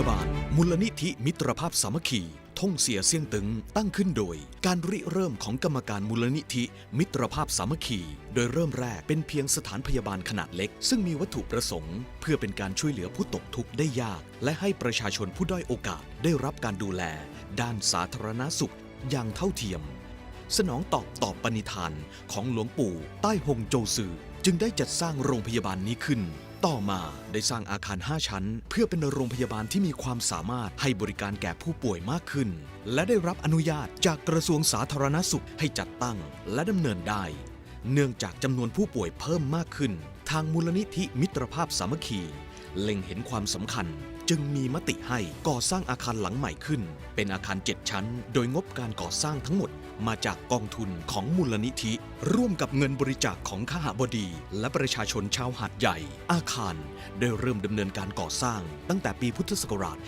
ยาบาล มูลนิธิมิตรภาพสามัคคีท่งเสียเสี่ยงตึงตั้งขึ้นโดย การริเริ่มของกรรมการมูลนิธิ มิตรภาพสามัคคี โดยเริ่มแรกเป็นเพียงสถานพยาบาลขนาดเล็ก ซึ่งมีวัตถุประสงค์ เพื่อเป็นการช่วยเหลือผู้ตกทุกข์ได้ยาก และให้ประชาชนผู้ด้อยโอกาสได้รับการดูแล ด้านสาธารณสุข อย่างเท่าเทียม สนองตอบตอบปณิธานของหลวงปู่ ใต้หงโจซือจึงได้จัดสร้างโรงพยาบาลนี้ขึ้น ต่อมาได้สร้างอาคาร 5 ชั้น เพื่อเป็นโรงพยาบาลที่มีความสามารถให้บริการแก่ผู้ป่วยมากขึ้น และได้รับอนุญาตจากกระทรวงสาธารณสุขให้จัดตั้งและดำเนินได้ เนื่องจากจำนวนผู้ป่วยเพิ่มมากขึ้น ทางมูลนิธิมิตรภาพสามัคคี เล็งเห็นความสำคัญ จึงมีมติให้ก่อสร้างอาคารหลังใหม่ขึ้น เป็นอาคาร 7 ชั้น โดยงบการก่อสร้างทั้งหมด มาจากกองทุนของมูลนิธิ ร่วมกับเงินบริจาคของข้าบดี และประชาชนชาวหาดใหญ่ อาคารได้เริ่มดำเนินการก่อสร้าง ตั้งแต่ปีพุทธศักราช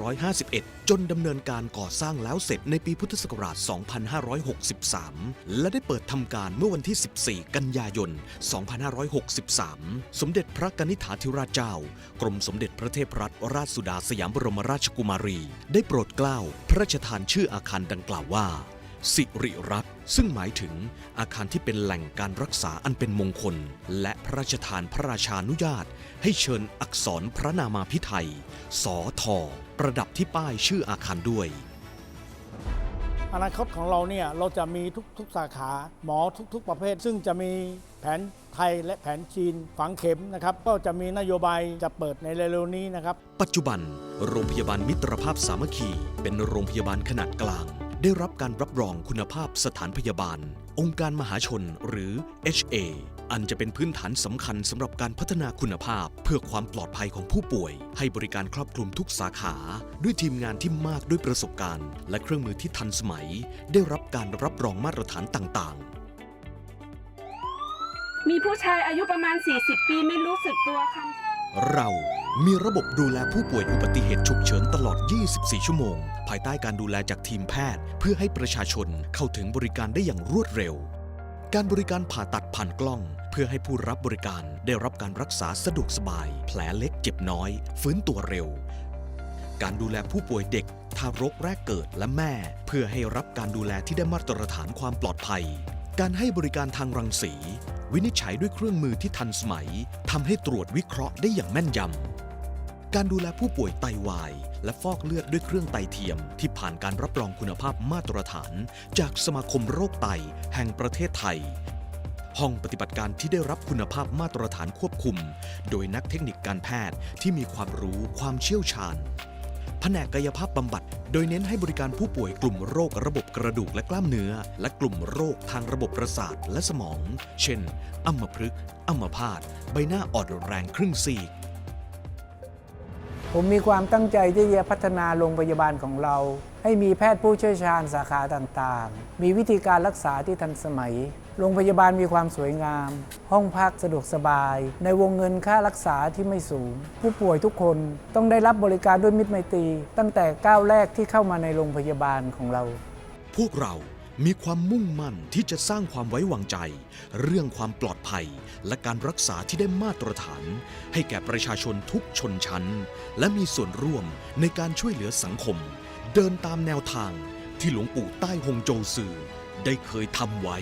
2551 จนดำเนินการก่อสร้างแล้วเสร็จในปีพุทธศักราช 2563 และได้เปิดทำการเมื่อวันที่ 14 กันยายน 2563 สมเด็จพระกนิษฐาธิราชเจ้า กรมสมเด็จพระเทพรัตนราชสุดาสยามบรมราชกุมารี ได้โปรดเกล้าพระราชทานชื่ออาคารดังกล่าวว่า สิริรัตน์ซึ่งหมายถึงอาคารที่เป็นแหล่งการรักษาอันเป็นมงคล และพระราชทานพระราชานุญาต ให้เชิญอักษรพระนามาพิไทยสอทอประดับที่ป้ายชื่ออาคารด้วย อนาคตของเราเนี่ยเราจะมีทุกทุกสาขาหมอทุก ๆ ประเภท ซึ่งจะมีแผนไทยและแผนจีนฝังเข็มนะครับ ก็จะมีนโยบายจะเปิดในเร็วๆนี้นะครับ ปัจจุบัน โรงพยาบาลมิตรภาพสามัคคี เป็นโรงพยาบาลขนาดกลาง ได้รับการรับรองคุณภาพสถานพยาบาล องค์การมหาชนหรือ HA อันจะเป็นพื้นฐานสำคัญสำหรับการพัฒนาคุณภาพ เพื่อความปลอดภัยของผู้ป่วย ให้บริการครอบคลุมทุกสาขา ด้วยทีมงานที่มากด้วยประสบการณ์ และเครื่องมือที่ทันสมัย ได้รับการรับรองมาตรฐานต่างๆ มีผู้ชายอายุประมาณ 40 ปีไม่รู้สึกตัวค่ะเรามีระบบดูแลผู้ป่วยอุบัติเหตุฉุกเฉินตลอด 24 ชั่วโมง ภายใต้การดูแลจากทีมแพทย์ เพื่อให้ประชาชนเข้าถึงบริการได้อย่างรวดเร็ว การบริการผ่าตัดผ่านกล้อง เพื่อให้ผู้รับบริการได้รับการรักษาสะดวกสบาย แผลเล็กเจ็บน้อย ฟื้นตัวเร็ว การดูแลผู้ป่วยเด็กทารกแรกเกิดและแม่ เพื่อให้รับการดูแลที่ได้มาตรฐานความปลอดภัย การให้บริการทางรังสี วินิจฉัยด้วยเครื่องมือที่ทันสมัยทำให้ตรวจวิเคราะห์ได้อย่างแม่นยำ การดูแลผู้ป่วยไตวาย และฟอกเลือดด้วยเครื่องไตเทียม ที่ผ่านการรับรองคุณภาพมาตรฐาน จากสมาคมโรคไต แห่งประเทศไทย ห้องปฏิบัติการที่ได้รับคุณภาพมาตรฐานควบคุม โดยนักเทคนิคการแพทย์ที่มีความรู้ความเชี่ยวชาญแผนกกายภาพบำบัด โดยเน้นให้บริการผู้ป่วยกลุ่มโรคระบบกระดูกและกล้ามเนื้อ และกลุ่มโรคทางระบบประสาทและสมอง เช่น อัมพฤกษ์อัมพาต ใบหน้าอ่อนแรงครึ่งซีก ผมมีความตั้งใจที่จะพัฒนาโรงพยาบาลของเรา ให้มีแพทย์ผู้เชี่ยวชาญสาขาต่างๆ มีวิธีการรักษาที่ทันสมัย โรงพยาบาลมีความสวยงาม ห้องพักสะดวกสบาย ในวงเงินค่ารักษาที่ไม่สูง ผู้ป่วยทุกคนต้องได้รับบริการด้วยมิตรไมตรี ตั้งแต่ก้าวแรกที่เข้ามาในโรงพยาบาลของเรา พวกเรา มีความมุ่งมั่นที่จะสร้างความไว้วางใจ เรื่องความปลอดภัย และการรักษาที่ได้มาตรฐาน ให้แก่ประชาชนทุกชนชั้น และมีส่วนร่วมในการช่วยเหลือสังคม เดินตามแนวทางที่หลวงปู่ใต้ฮงโจซือได้เคยทำไว้